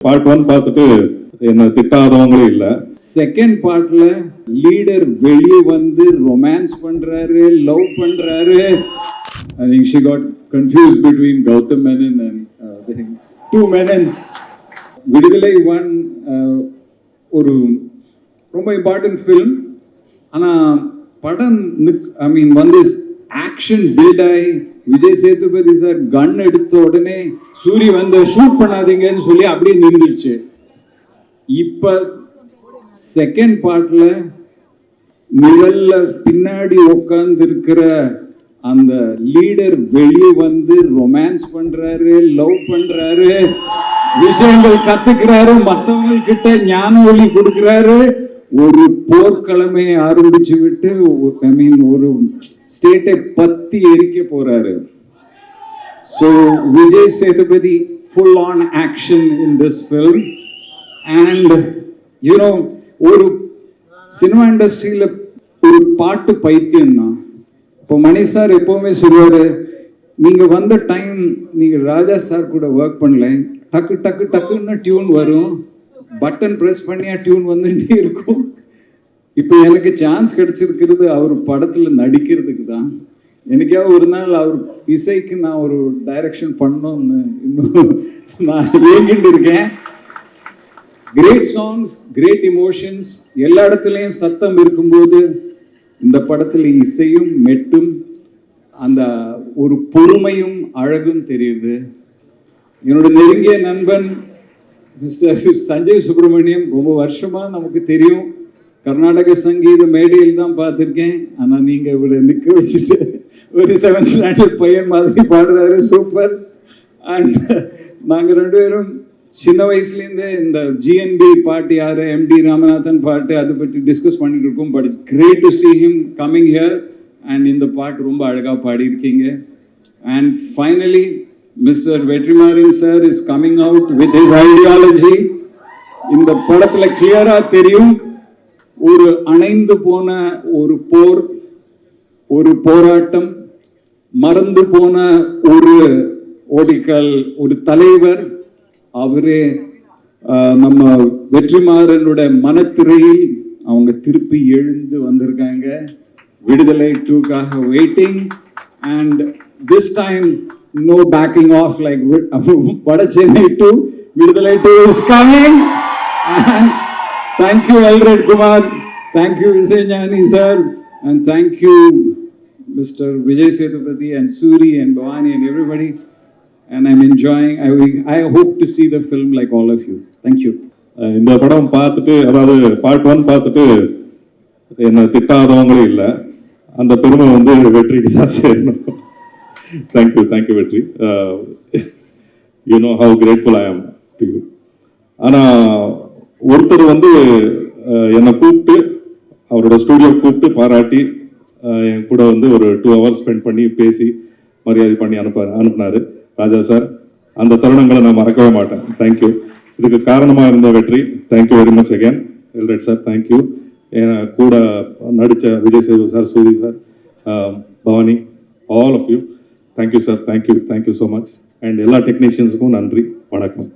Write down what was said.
Part one பார்த்துட்டு என்ன திட்டாதவங்களே இல்ல. செகண்ட் பார்ட்ல லீடர் வெளியே வந்து ரொமான்ஸ் பண்றாரு லவ் பண்றாரு. I think she got confused between Gautham Menon and two Menon's Viduthalai one ஒரு ரொம்ப இம்பார்ட்டன்ட் ஃபிலிம் ஆனால் படம் ஐ மீன் வந்து ஆக்ஷன் பில்ட் ஆகி விஜய் சேதுபதி சார் கன் எடுத்த உடனே சூரி வந்து ஷூட் பண்ணாதீங்கன்னு சொல்லி அப்படியே நின்றுச்சு இப்ப செகண்ட் பார்ட்ல நிழல்ல பின்னாடி உட்கார்ந்து இருக்கிற அந்த லீடர் வெளியே வந்து ரொமான்ஸ் பண்றாரு லவ் பண்றாரு விஷயங்கள் கத்துக்கிறாரு மற்றவங்கக்கிட்ட ஞான ஒளி கொடுக்கிறாரு. ஒரு போர்க்கிழமையை ஆரம்பிச்சு விட்டு ஐ மீன் ஒரு ஸ்டேட்டை பத்தி எரிக்க போறாரு. So Vijay Sethupathi full on action in this film and you know ஒரு சினிமா இண்டஸ்ட்ரியில் ஒரு பாட்டு பைத்தியம் தான் இப்போ மணி சார் எப்போவுமே சொல்லுவார் நீங்கள் வந்த டைம் நீங்கள் ராஜா சார் கூட ஒர்க் பண்ணல. டக்கு டக்கு டக்குன்னு டியூன் வரும். பட்டன் ப்ரெஸ் பண்ணியா டியூன் வந்துட்டே இருக்கும். இப்போ எனக்கு சான்ஸ் கிடைச்சிருக்கிறது அவர் படத்தில் நடிக்கிறதுக்கு தான். எனக்கே ஒரு நாள் அவர் இசைக்கு நான் ஒரு டைரக்ஷன் பண்ணோம்னு இன்னும் நான் ஏங்கிட்டு இருக்கேன். கிரேட் சாங்ஸ் கிரேட் இமோஷன்ஸ் எல்லா இடத்துலையும் சத்தம் இருக்கும்போது இந்த படத்தில் இசையும் மெட்டும் அந்த ஒரு பொறுமையும் அழகும் தெரியுது. என்னோட நெருங்கிய நண்பன் மிஸ்டர் சஞ்சய் சுப்பிரமணியம் ரொம்ப வருஷமாக நமக்கு தெரியும். கர்நாடக சங்கீத மேடையில் தான் பார்த்துருக்கேன். ஆனால் நீங்கள் இவரை நிக்க வச்சுட்டு ஒரு செவன்த் ஸ்டாண்டர்ட் பையன் மாதிரி பாடுறாரு. சூப்பர் அண்ட் நாங்கள் ரெண்டு பேரும் சின்ன வயசுலேருந்தே இந்த ஜிஎன்பி பாட்டு யாரு எம்டி ராமநாதன் பாட்டு அதை பற்றி டிஸ்கஸ் பண்ணிட்டு இருக்கோம். But it's great to see him coming here and இந்த பாட்டு ரொம்ப அழகாக பாடியிருக்கீங்க. And finally mister Vetrimaaran sir is coming out with his ideology இந்த படத்தில் கிளியராக தெரியும். ஒரு அணைந்து போன ஒரு போர் ஒரு போராட்டம் மறந்து போன ஒரு ஓடிக்கல் ஒரு தலைவர் அவரே நம்ம வெற்றிமாறனுடைய மனத்திரையில் அவங்க திருப்பி எழுந்து வந்திருக்காங்க. Viduthalai டூக்காக waiting and this time no backing off like Vada Chennai two Viduthalai two is coming and thank you Elred Kumar. Thank you Vijay Jani, sir. And thank you, Mr. Vijay Sethupathi and Suri and Bhavani and everybody. And I'm enjoying, I, hope I hope to see the film like all of you. Thank you. இந்த படம் பார்த்துட்டு அதாவது part one பார்த்துட்டு என்ன திட்டாதவங்களும் இல்லை அந்த பெருமை வந்து வெற்றிக்கு தான் சேரணும் thank you thank you Vetri you know how grateful I am to you ஆனால் ஒருத்தர் வந்து என்னை கூப்பிட்டு அவரோட ஸ்டூடியோ கூப்பிட்டு பாராட்டி என் கூட வந்து ஒரு டூ ஹவர்ஸ் ஸ்பெண்ட் பண்ணி பேசி மரியாதை பண்ணி அனுப்ப அனுப்புனார். ராஜா சார் அந்த தருணங்களை நான் மறக்கவே மாட்டேன். தேங்க்யூ இதுக்கு காரணமாக இருந்த Vetri. Thank you very much again Elred sir thank you என் கூட நடித்த Vijay Sethu sir Suri sir Bhavani all of you thank you sir thank you thank you so much and எல்லா டெக்னீஷியன்ஸுக்கும் நன்றி. வணக்கம்.